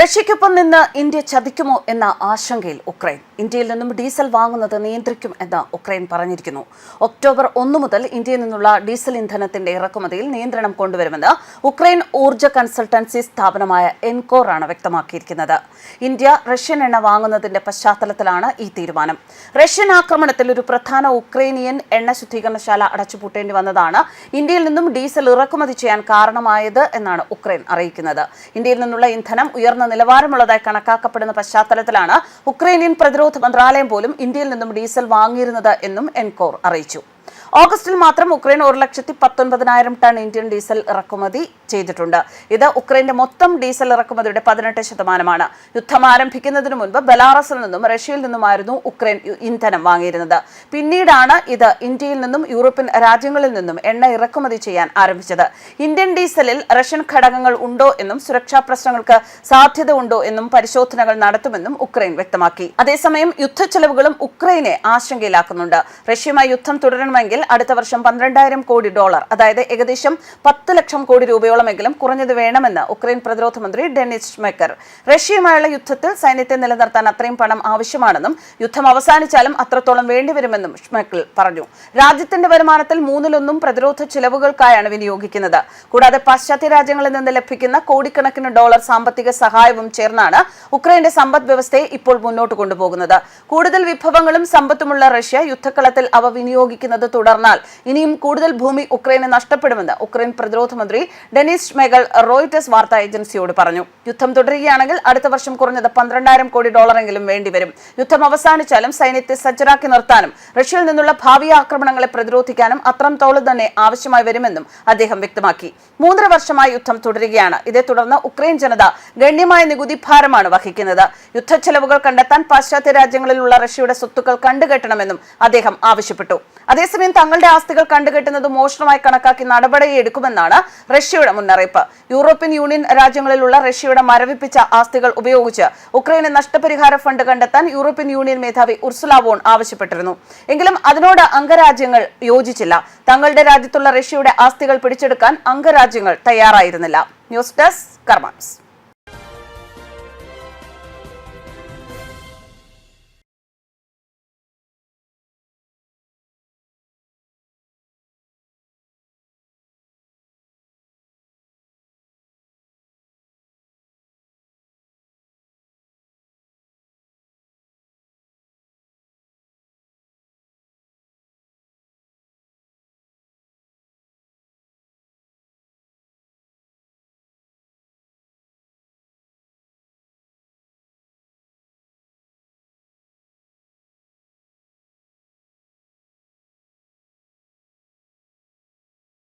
റഷ്യയ്ക്കൊപ്പം നിന്ന് ഇന്ത്യ ചതിക്കുമോ എന്ന ആശങ്കയിൽ ഉക്രൈൻ. ഇന്ത്യയിൽ നിന്നും ഡീസൽ വാങ്ങുന്നത് നിയന്ത്രിക്കും എന്ന് ഉക്രൈൻ പറഞ്ഞിരിക്കുന്നു. ഒക്ടോബർ ഒന്ന് മുതൽ ഇന്ത്യയിൽ നിന്നുള്ള ഡീസൽ ഇന്ധനത്തിന്റെ ഇറക്കുമതിയിൽ നിയന്ത്രണം കൊണ്ടുവരുമെന്ന് ഉക്രൈൻ ഊർജ കൺസൾട്ടൻസി സ്ഥാപനമായ എൻകോർ ആണ് വ്യക്തമാക്കിയിരിക്കുന്നത്. ഇന്ത്യ റഷ്യൻ എണ്ണ വാങ്ങുന്നതിന്റെ പശ്ചാത്തലത്തിലാണ് ഈ തീരുമാനം. റഷ്യൻ ആക്രമണത്തിൽ ഒരു പ്രധാന ഉക്രൈനിയൻ എണ്ണ ശുദ്ധീകരണശാല അടച്ചുപൂട്ടേണ്ടി വന്നതാണ് ഇന്ത്യയിൽ നിന്നും ഡീസൽ ഇറക്കുമതി ചെയ്യാൻ കാരണമായത് എന്നാണ് ഉക്രൈൻ അറിയിക്കുന്നത്. ഇന്ത്യയിൽ നിന്നുള്ള ഇന്ധനം ഉയർന്ന നിലവാരമുള്ളതായി കണക്കാക്കപ്പെടുന്ന പശ്ചാത്തലത്തിലാണ് ഉക്രൈനിയൻ പ്രതിരോധ മന്ത്രാലയം പോലും ഇന്ത്യയിൽ നിന്നും ഡീസൽ വാങ്ങിയിരുന്നത് എന്നും എൻകോർ അറിയിച്ചു. ഓഗസ്റ്റിൽ മാത്രം ഉക്രൈൻ ഒരു ലക്ഷത്തി പത്തൊൻപതിനായിരം ടൺ ഇന്ത്യൻ ഡീസൽ ഇറക്കുമതി ചെയ്തിട്ടുണ്ട്. ഇത് ഉക്രൈന്റെ മൊത്തം ഡീസൽ ഇറക്കുമതിയുടെ പതിനെട്ട് ശതമാനമാണ്. യുദ്ധം ആരംഭിക്കുന്നതിന് മുൻപ് ബലാറസിൽ നിന്നും റഷ്യയിൽ നിന്നുമായിരുന്നു ഉക്രൈൻ ഇന്ധനം വാങ്ങിയിരുന്നത്. പിന്നീടാണ് ഇത് ഇന്ത്യയിൽ നിന്നും യൂറോപ്യൻ രാജ്യങ്ങളിൽ നിന്നും എണ്ണ ഇറക്കുമതി ചെയ്യാൻ ആരംഭിച്ചത്. ഇന്ത്യൻ ഡീസലിൽ റഷ്യൻ ഘടകങ്ങൾ ഉണ്ടോ എന്നും സുരക്ഷാ പ്രശ്നങ്ങൾക്ക് സാധ്യത ഉണ്ടോ എന്നും പരിശോധനകൾ നടത്തുമെന്നും ഉക്രൈൻ വ്യക്തമാക്കി. അതേസമയം യുദ്ധ ചെലവുകളും ഉക്രൈനെ ആശങ്കയിലാക്കുന്നുണ്ട്. റഷ്യയുമായി യുദ്ധം തുടരണമെങ്കിൽ അടുത്ത വർഷം പന്ത്രണ്ടായിരം കോടി ഡോളർ അതായത് ഏകദേശം പത്ത് ലക്ഷം കോടി രൂപയോളമെങ്കിലും കുറഞ്ഞത് വേണമെന്ന് ഉക്രൈൻ പ്രതിരോധ മന്ത്രി ഡെനിസ് മെക്കർ റഷ്യയുമായുള്ള യുദ്ധത്തിൽ സൈന്യത്തെ നിലനിർത്താൻ അത്രയും പണം ആവശ്യമാണെന്നും യുദ്ധം അവസാനിച്ചാലും അത്രത്തോളം വേണ്ടിവരുമെന്നും മെക്കൽ പറഞ്ഞു. രാജ്യത്തിന്റെ വരുമാനത്തിൽ മൂന്നിലൊന്നും പ്രതിരോധ ചിലവുകൾക്കായാണ് വിനിയോഗിക്കുന്നത്. കൂടാതെ പാശ്ചാത്യ രാജ്യങ്ങളിൽ നിന്ന് ലഭിക്കുന്ന കോടിക്കണക്കിന് ഡോളർ സാമ്പത്തിക സഹായവും ചേർന്നാണ് ഉക്രൈന്റെ സമ്പദ് വ്യവസ്ഥയെ ഇപ്പോൾ മുന്നോട്ട് കൊണ്ടുപോകുന്നത്. കൂടുതൽ വിഭവങ്ങളും സമ്പത്തുമുള്ള റഷ്യ യുദ്ധക്കളത്തിൽ അവ വിനിയോഗിക്കുന്നത് തുടർന്നാൽ ഇനിയും കൂടുതൽ ഭൂമി ഉക്രൈന് നഷ്ടപ്പെടുമെന്ന് ഉക്രൈൻ പ്രതിരോധ മന്ത്രി ഡെനിസ് മെഗൽ റോയിറ്റസ് വാർത്താ ഏജൻസിയോട് പറഞ്ഞു. യുദ്ധം തുടരുകയാണെങ്കിൽ അടുത്ത വർഷം കുറഞ്ഞത് പന്ത്രണ്ടായിരം കോടി ഡോളറെങ്കിലും വേണ്ടിവരും. യുദ്ധം അവസാനിച്ചാലും സൈന്യത്തെ സജ്ജരാക്കി നിർത്താനും റഷ്യയിൽ നിന്നുള്ള ഭാവി ആക്രമണങ്ങളെ പ്രതിരോധിക്കാനും അത്രത്തോളം തന്നെ ആവശ്യമായി വരുമെന്നും അദ്ദേഹം വ്യക്തമാക്കി. മൂന്നര വർഷമായി യുദ്ധം തുടരുകയാണ്. ഇതേ തുടർന്ന് ഉക്രൈൻ ജനത ഗണ്യമായ നികുതി ഭാരമാണ് വഹിക്കുന്നത്. യുദ്ധ ചെലവുകൾ കണ്ടെത്താൻ പാശ്ചാത്യ രാജ്യങ്ങളിലുള്ള റഷ്യയുടെ സ്വത്തുക്കൾ കണ്ടുകെട്ടണമെന്നും അദ്ദേഹം ആവശ്യപ്പെട്ടു. അതേസമയം തങ്ങളുടെ ആസ്തികൾ കണ്ടുകെട്ടുന്നത് മോഷണമായി കണക്കാക്കി നടപടിയെടുക്കുമെന്നാണ് റഷ്യയുടെ മുന്നറിയിപ്പ്. യൂറോപ്യൻ യൂണിയൻ രാജ്യങ്ങളിലുള്ള റഷ്യയുടെ മരവിപ്പിച്ച ആസ്തികൾ ഉപയോഗിച്ച് ഉക്രൈന് നഷ്ടപരിഹാര ഫണ്ട് കണ്ടെത്താൻ യൂറോപ്യൻ യൂണിയൻ മേധാവി ഉർസുല വോൺ ആവശ്യപ്പെട്ടിരുന്നു. എങ്കിലും അതിനോട് അംഗരാജ്യങ്ങൾ യോജിച്ചില്ല. തങ്ങളുടെ രാജ്യത്തുള്ള റഷ്യയുടെ ആസ്തികൾ പിടിച്ചെടുക്കാൻ അംഗരാജ്യങ്ങൾ തയ്യാറായിരുന്നില്ല. News desk കർമാൻസ്.